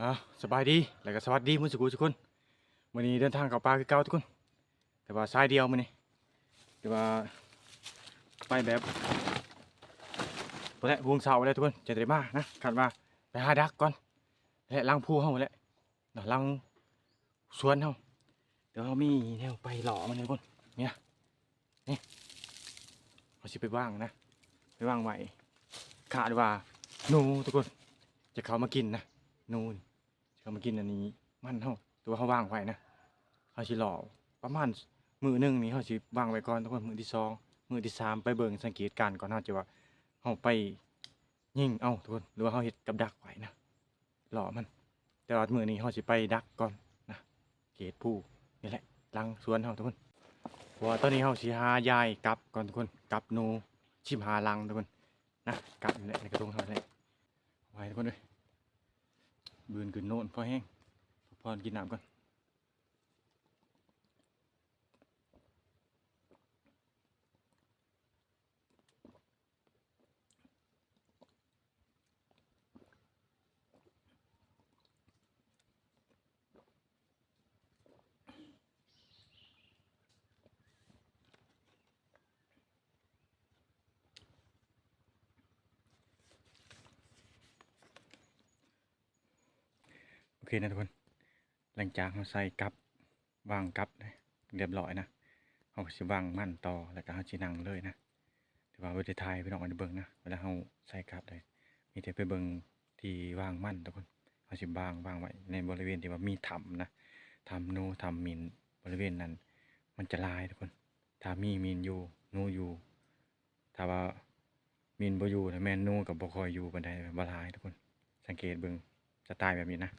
อ่าสบายดีแล้วก็สวัสดีมุสกุทุกคนวันนี้เดินทางเข้าป่าคือเก่าทุกคน แต่ว่าสายเดียวมื้อนี้แต่ว่าไปแบบบ่แหละวงเสาเลยทุกคนจะได้มานะคาดว่าไปหาดักก่อนและลังผู้เฮาและน่ะลังสวนเฮาเดี๋ยวเฮามีแนวไปหล่อมันเลยทุกคนเนี่ยนี่เขาสิไปว่างนะไปว่างไว้คาดว่าหนูทุกคนจะเข้ามากินนะ นู่นเขามากินอันนี้ มันเฮาตัวเขาวางไว้นะเขาสิหล่อประมาณมือหนึ่งนี่เขาสิวางไว้ก่อนทุกคนมือที่สองมือที่สามไปเบิ่งสังเกตการณ์ก่อนเฮาจะว่าเฮาไปยิงเอ้าทุกคนหรือว่าเฮาเฮ็ดกับดักไว้นะหล่อมัน แต่ว่ามือนี้เฮาสิไปดักก่อนนะเกตผู้นี่แหละลังสวนเฮาทุกคนว่าตอนนี้เฮาสิหายายกลับก่อนทุกคนกลับนูชิมหาลังทุกคนนะกลับนี่แหละในกระทงเฮาเละไว้ทุกคนเลย บืนขึ้นโน่นพอแห้งพอกินน้ำก่อน อเคนะทุกคน หลังจากเราใส่กับวางกับเรียบร้อยนะเราก็สิวางมั่นต่อแล้วก็เราสินั่งเลยนะแต่ว่าเวทีไทยพี่น้องอันเบิ่งนะเวลาเราใส่กับเลยมีแต่ไปเบิ่งที่วางมั่นทุกคนเราสิวางวางไว้ในบริเวณที่ว่ามีถ้ำนะถ้ำนูถ้ำมินบริเวณนั้น มันจะลายทุกคน ถ้ามีมินอยู่นูอยู่ถ้าว่ามินบ่อยู่แล้วแม่นนูกับบ่คอยอยู่บันไดบลายทุกคน สังเกตเบิ่งสไตล์แบบนี้นะ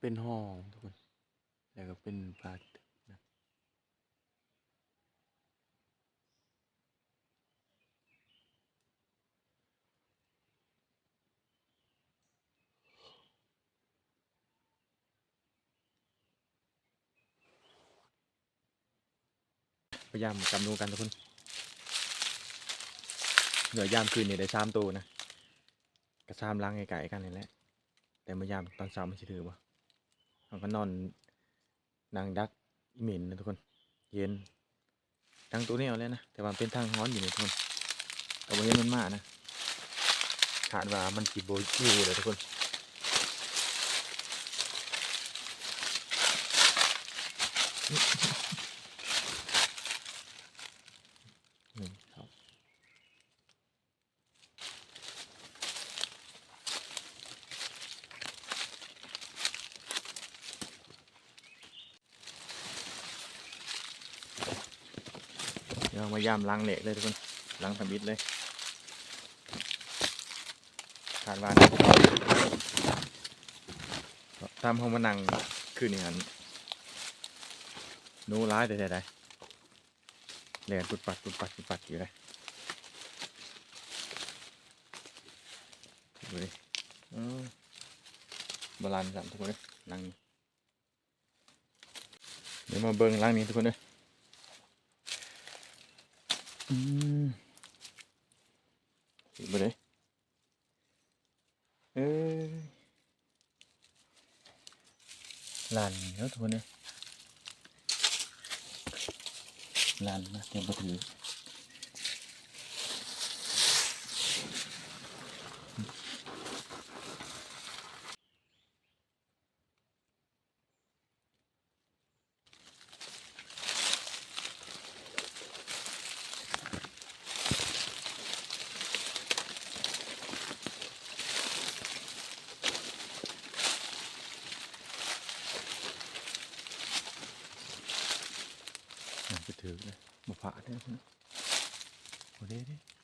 เป็นห้องทุกคน แล้วก็เป็นพลาติกนะพยายามจำนูกันทุกคน เหนือยามคืนเนี่ยได้สามตัวนะกระซามล้างไก่ๆกันนี่แหละ แต่เมื่อยามตอนเช้ามันสิถือบ่เราก็นอนนางดักอีเหม็นนะทุกคน เย็นทั้งตัวนี้เอาเลยนะ แต่ว่าเป็นทางฮ้อนอยู่นะทุกคนแต่ว่าเห็นมันมากนะขาดว่ามันสีโบยู่เลยทุกคน หนึ่งครับ ยวมล้างเหล็กเลยทุกคนล้างทำบิดเลยขาดวานตามห้องมานั่งคืนนี้หันนูร้ายแต่ใดๆเรียนปุดปัดปุดปัดปุดปัดอยู่เลยดูดิบาลานซ์สามทุกคนเลยล้างนี้เดี๋ยวมาเบิ้งล้างนี้ทุกคนเลย อืมอีกบ่ได้เอ้ยลานเยอะทุกคนเลยลานนะเตรียวมาถือาจะถือเลยมาผ่าได้ทุกคน โ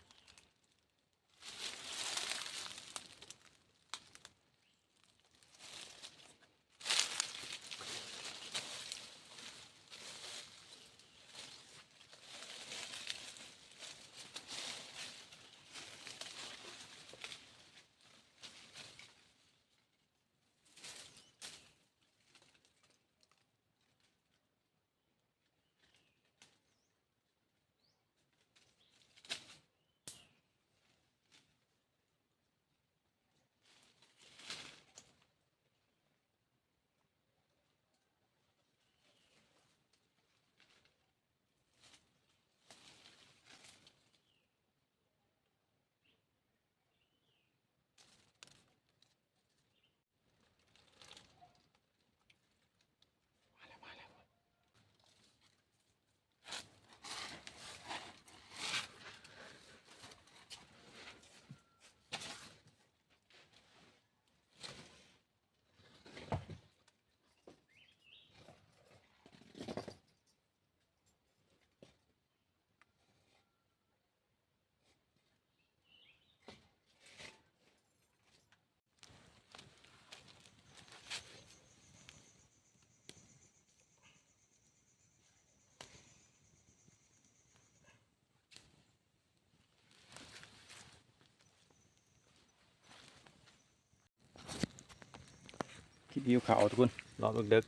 วิวเขาทุกคนรอบเด็ก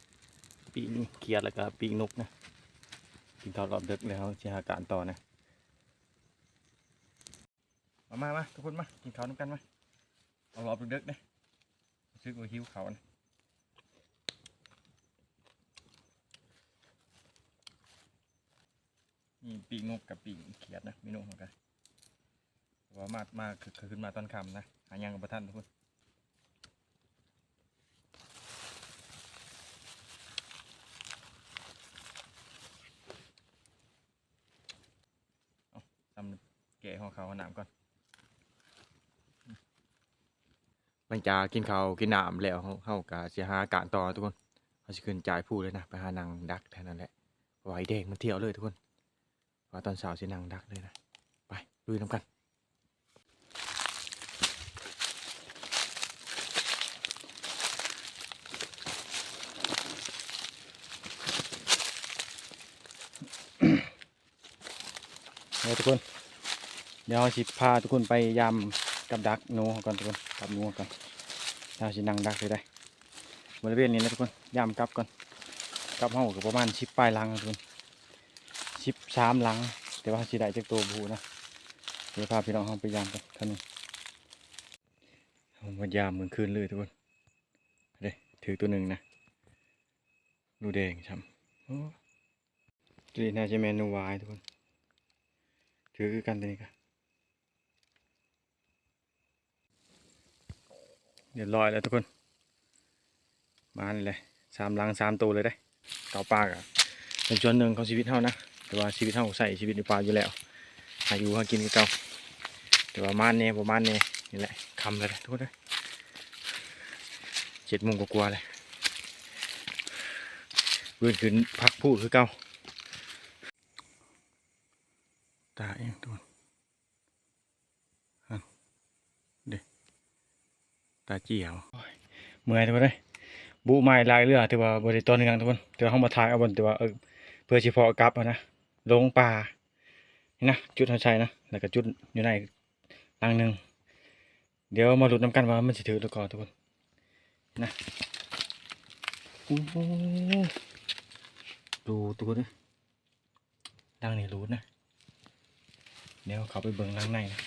ๆปีกเขียดแล้วก็ปีกนกนะกินข้าวรอบเด็กแล้วจะหาการต่อนะมามามาทุกคนมากินข้าวน้ำกันมาเอารอบเด็กๆนะซื้อกูหิวเขาวนะนี่ปีกนกกับปีกเขียดนะเมนูของกันแต่ว่ามากมากคือคือขึ้นมาตอนค่ำนะหายังกับประทันทุกคน ทำแกะ ของเขาเอาน้ำก่อนหลังจากกินข้าวกินน้ำแล้วเฮาเฮาก็สิหาการต่อทุกคนเฮาสิขึ้นจ่ายผู้เลยนะไปหานางดักแค่นั้นแหละเพราะว่าไอ้แดงมันเที่ยวเลยทุกคนเพราะว่าตอนเช้าสินางดักเลยนะไปลุยน้ำกันเดี๋ยวทุกคน เดี๋ยวสิพาทุกคนไปยำกับดักหนูก่อนทุกคนกับหนูก่อนเราสินั่งดักเลยได้บริเวณนี้นะทุกคนยำกับก่อนกับห้องกับประมาณชิปปลายลังทุกคนชิปสามลัง แต่ว่าสิได้จากตัวบูนะเดี๋ยวพาพี่น้องห้องไปยำกันท่านนี้ผมมายำกลางคืนเลยทุกคนเด้ถือตัวหนึ่งนะดูแดงช้ำโอ้ตัวนี้น่าจะเมนนูวายทุกคนถือคือกันตัวนี้กัน เรียบร้อยแล้วทุกคน มาเลยสามลังสามตัวเลยได้เก่าปลากอะเป็นส่วนหนึ่งของชีวิตเท่านะแต่ว่าชีวิตเท่าใส่ชีวิตในป่าอยู่แล้วหาอยู่หากินกับเก่าแต่ว่าม่านเน่ประมาณเน่นี่แหละคำเลยทุกคนเลยเจ็ดโมงกว่าเลยเบื่อขึ้นพักพูดคือเก่าตาเองทุกคนเด็ ตาเจียวเมื่อยทุกคนเลยบุไม้ลายเรือแต่ว่าบริตอนหนึ่งทุกคนแต่ว่าเขามาถ่ายเอาบนแต่ว่าเออเพื่อเฉพาะกลับนะลงป่านี่นะจุดเขาใช้นะแล้วก็จุดอยู่ในลังหนึ่งเดี๋ยวมาหลุ้นน้ำกันว่ามันจะถือหรือก่อนทุกคนนะโอ้โหดูทุกคนเลยดังนี่รู้นะ เดี๋ยวเขาไปเบิ่งล้างในนะ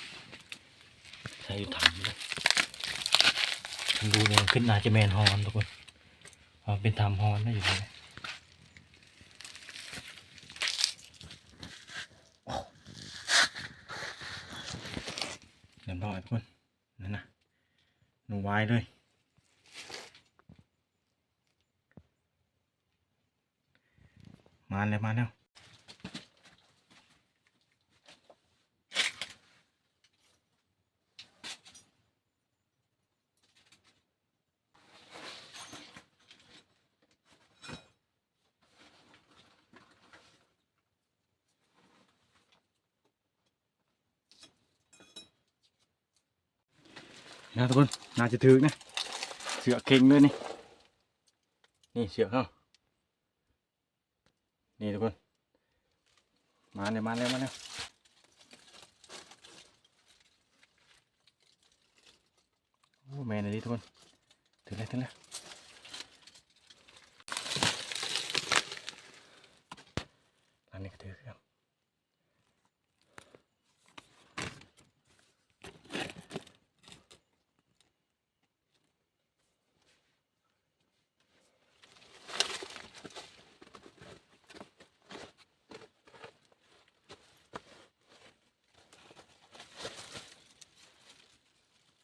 ใส่อยู่ถังเลย ดูเนี่ยขึ้นนาจะแมนฮอนทุกคนเป็นทำฮอนนะอยู่นะเรียบร้อยทุกคนนั่นนะหนูไว้เลยมาแล้วมาแล้ว นะทุกคนน่าจะถึกนะเสือเข่งด้วยนี่นี่เสือเข้านี่ทุกคน มาเลยมาแล้วมาแล้วโอ้แมนเลยดิทุกคนถึงแล้วถึงแล้วอันนี้ก็ถือครับ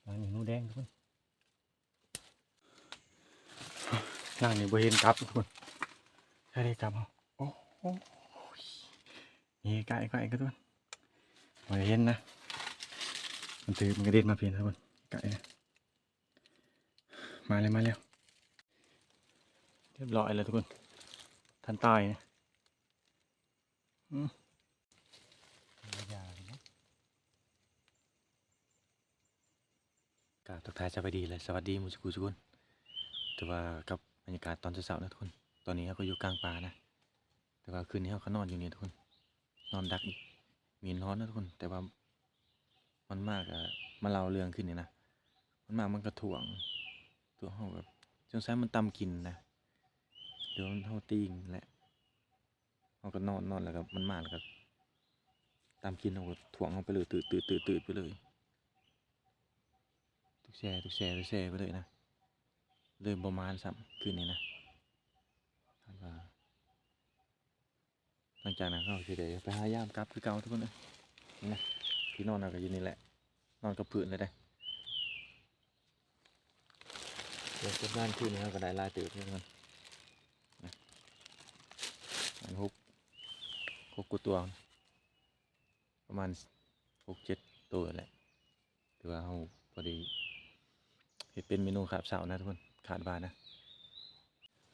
อันนี้หนูแดงทุกคน นั่งนี่บ่เห็นกลับทุกคนใช่ได้กลับเอาโอ้โหนี่ไก่ไก่ก็ทุกคนบ่ได้เห็นนะมันถือมันกระเด็นมาเพียนทุกคนไก่นะมาเลยมาเร็วเรียบร้อยแล้วทุกคนทันตายนะอืมยาเนาะกราบทักทายสวัสดีเลยสวัสดีหมูสกูทุกคนแต่ว่ากับ บรรยากาศตอนเช้าๆนะทุกคน ตอนนี้เราก็อยู่กลางป่านะ แต่ว่าคืนนี้เรานอนอยู่นี่ทุกคน นอนดักอีก มีนอนนะทุกคน แต่ว่ามันมากอะมาเล่าเรื่องขึ้นนี่นะ มันมากมันกระถ่วง ตัวห้องแบบสงสัยมันตำกินนะเดี๋ยวมันเท่าตีงแหละเขาก็นอนนอนแล้วก็มันมาแล้วก็ตามกินเขาก็ถ่วงเขาไปเลยตืดตืดตืดตืดไปเลย ทุกแช่ทุกแช่ทุกแช่ไปเลยนะ เลยประมาณสัมคืนนี้นะหลังจากนั้นเขาจะได้ไปหายามกลับคือเก่าทุกคนเลยนี่นะที่นอนเราก็อยู่นี่แหละ นอนกับพื้นเลยได้เดี๋ยวจะบ้านคืนนี้ก็ได้ลายติบเพื่อนกันนะอันหกหกกูตัว ประมาณหกเจ็ดตัวแหละถือว่าเราพอดีเห็ดเป็นเมนูขาบเสานะทุกคน ขาดบานนะ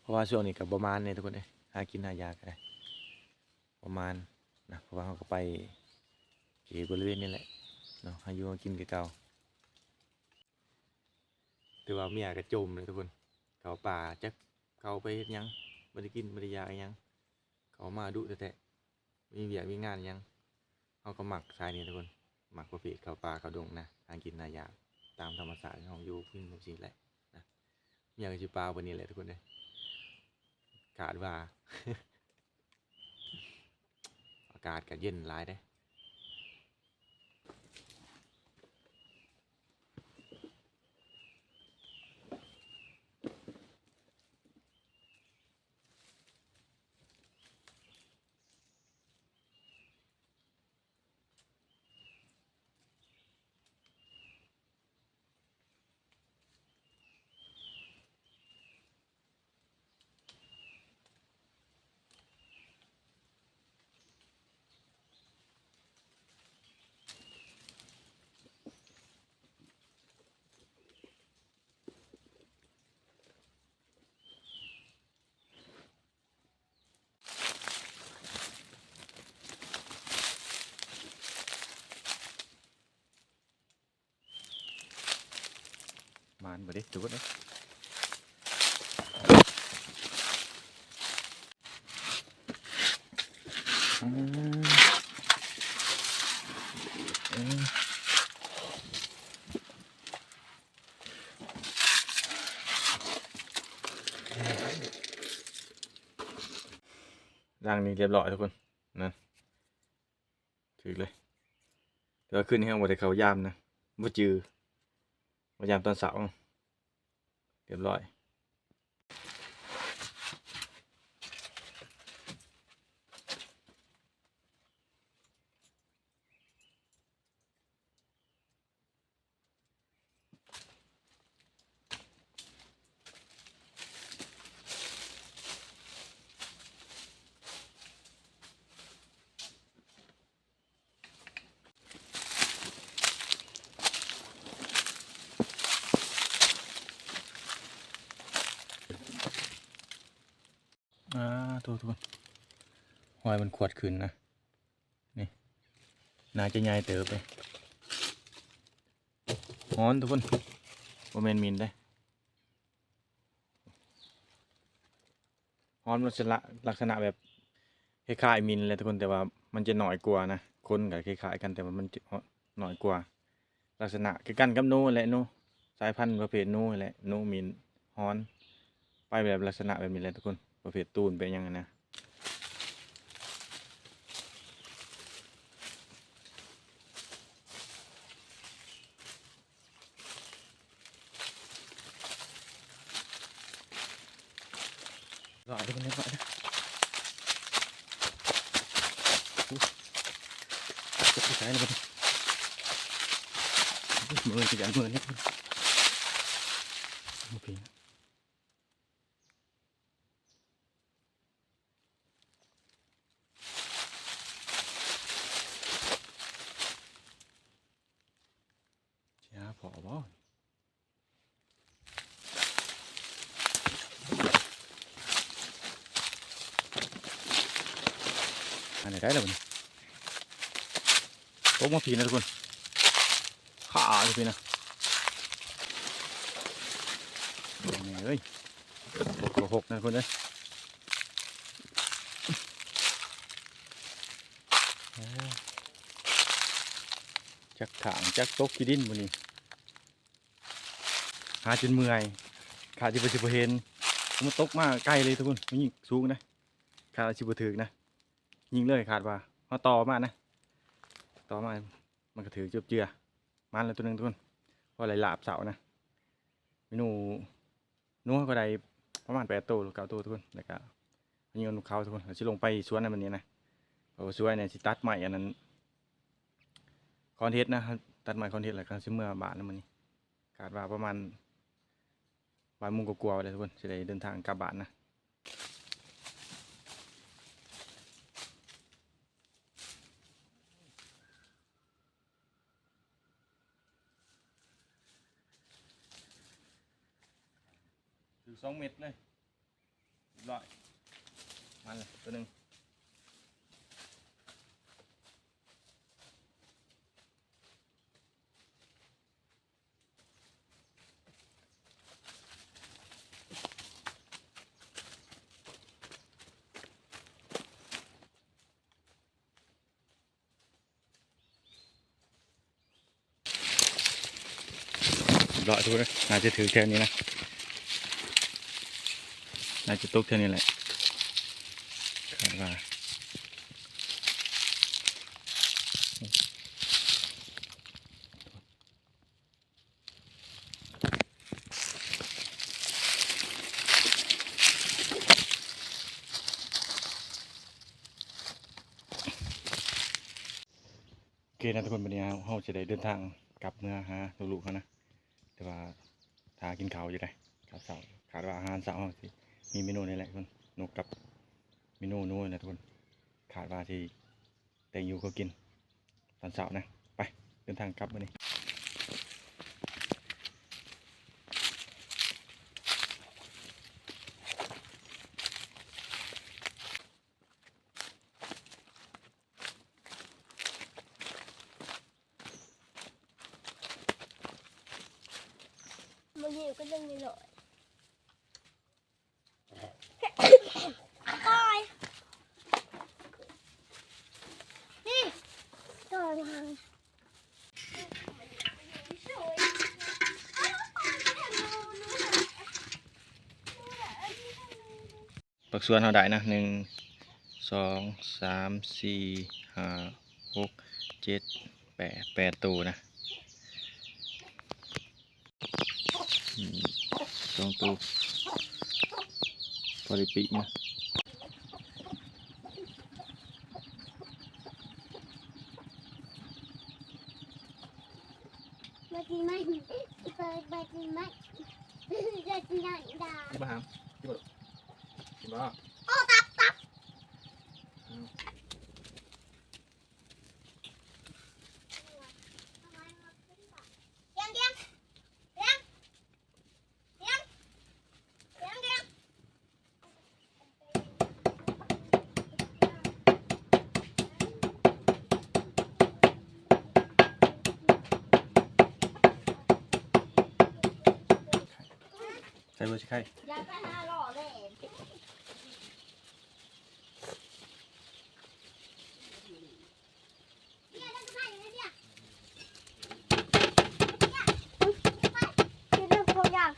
เพราะว่าช่วงนี้กับประมาณเนี่ยทุกคนเอ้ยหากินหายากอะไรประมาณนะเพราะว่าเขาก็ไปเกี่บริเวณนี้แหละเนาะหาอยู่กินกับเก่าถือว่าเมียกระจมเลยทุกคน เขาป่าจักเขาไปเฮ็ดหยังบริกินบริยาอยัง เขามาดุแต่มีเวียกมีงานยังเขาก็หมักสายนี้ทุกคนหมักประเภทเขาป่าเขาดงนะทางกินนายากตามธรรมศาสตร์ของอยู่พึ่งแบบนี้แหละ ยก็ชิปลาวันนี้แหละทุกคนเลยกาดว่า อากาศก็เย็นหลายได้ มานบ่เด้ทุกคนเอ้ยอืมเอ้ยร่างนี้เรียบร้อยทุกคนนั่นถือเลยแต่ว่าขึ้นให้หมดแต่เขายามนะบ่จือ มายามตอนเสาร์เรียบร้อย อ่าตัว ทุกคนหอยมันขวดขึ้นนะนี่น่าจะใหญ่เติบไปฮ้อนทุกคนโมเมนมินได้ฮ้อนลักษณะลักษณะแบบคล้ายๆมินเลยทุกคนแต่ว่ามันจะหน่อยกว่านะคนกับคล้ายๆกันแต่ว่ามันหน่อยกว่า ลักษณะคือกันกับนูแหละหนูสายพันธุ์ประเภทนูแหละหนูมินฮ้อน ไปแบบลักษณะแบบนี้เลยทุกคน ประเภทตูนเป็นยังไงนะรอทุกคนเรียบร้อยนะอุ๊ยจะไปใช้เลยบัดนี้มือจะใหญ่มือเนี่ยโอเค สิหาพอบ่อัน ได้แล้วมันตกมาผีนะทุกคนขาเลยพี่นะนี่เอ้ยหกหกนะทุกคนเอ้ยเอ้ยจักถางจักตกขี้ดินบนนี้หาจนเมื่อยขาจิบจิบเห็นมันตกมากใกล้เลยทุกคนมันยิงสูงนะขาจิบถือนะ ยิงเลยขาดว่าเขาต่อมานะ ต่อมา มันก็ถือเจือเจือมันเลยตัวหนึ่งทุกคนเพราะอะไรหลาบเสานะเมนูนัวก็ได้ประมาณแปดตัวหรือเก้าตัวทุกคนแล้วก็ยิงนกเขาทุกคนเราจะลงไปสวนในวันนี้นะเราสวนเนี่ยสิตัดใหม่อันนั้นคอนเทสต์นะครับตัดใหม่คอนเทสต์แล้วก็ซิเมื่อบาทแล้วมันนี้ขาดว่าประมาณบ่ายโมงก็กลัวาๆเลยทุกคนจะได้เดินทางกลับบ้านนะ ถือสองเม็ดเลยเรียบร้อยมันเลยตัวหนึ่งเรียบร้อยทุกคนเลยน่าจะถือแค่นี้นะ น่าจะตกแค่นี้แหละคาดว่าโอเคนะทุกคนวันนี้เราเราจะได้เดินทางกลับเมื่อหาลูกๆเขานะ แต่ว่าทากินข้าวอยู่ได้ครับเสาขาดว่าอาหารเสาร์เราสิ มีเมนูนี่แหละทุกคนนกกับเมนูนู้นนะทุกคนขาดว่าที่แต่งอยู่ก็กินตอนเสาร์นะ ไปเดินทางกลับวันนี้มันอยู่ก็ยังมีหน่อยนี่ต่อทาง ปั กส่วนเราได้นะหนึ่งสองสามสี่ห้าหกเจ็ดแปดแปดตัวนะอืมสองตัวพอได้ปีกนะมาทีไม่เปิดมาทีไม่จะทีไหนดามาหามที่ บ่ที่บ่ โอ้ตับตับเดียงเดียงเดียงเดียงเดียงเดียงใส่เบอร์ชิไข่ อย่าไปหาหล่อเลยเนี่ยนั่นก็ได้อยู่นะเนี่ยเนี่ยไปที่เรื่องพวกอย่าง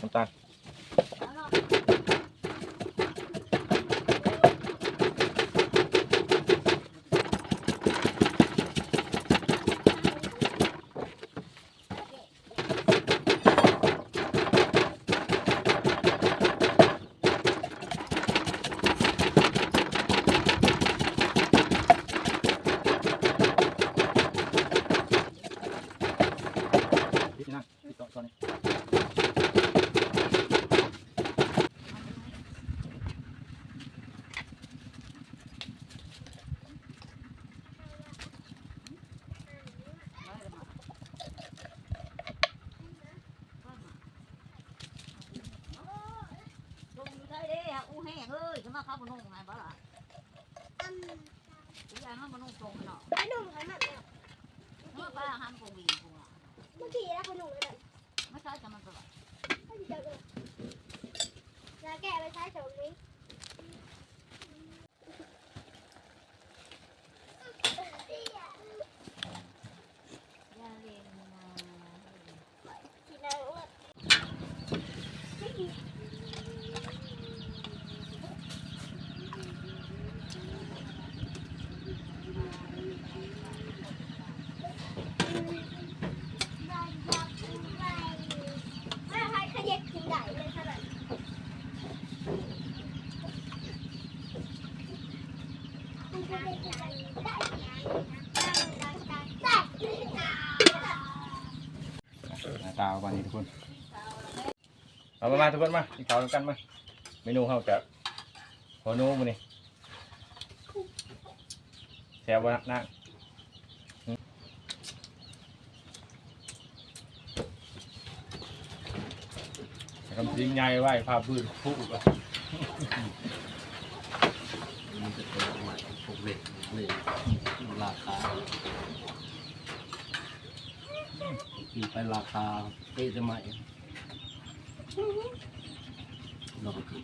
น้ำตาลพี่นะพี่ต่อตอนนี้ ลงอยู่ได้เด้ฮะอู้แห้งเอ้ยจะมาเข้ามานุ่งไงบ้าล่ะ อืม อู้ยายมามานุ่งตรงเนาะ ไอ้ หนุ่มเขาหนักเนี่ยเมื่อป้าห้ามกูวิ่งกูอะเมื่อกี้แล้วขนมเลยไม่ใช่จะมันตลอดไม่ดีจังเลยยาแก้ไปใช้สมนี้ ยาเรียนมา กินอะไรอ้วนไม่ให้ขยักกินได้เลยขนาดได้ หน้า ตาประมาณนี้ทุกคน เอามามาทุกคนมากินข้าวกันมา เมนูเขาจะหัวนูมันนี่แซ่บวะนะคำจริงใหญ่ไว้ภาพพื้นผู้อะมันจะเป็นใหม่พวกเหล็กเลยราคา คือไปราคาเป๊ะจะใหม่ลองดู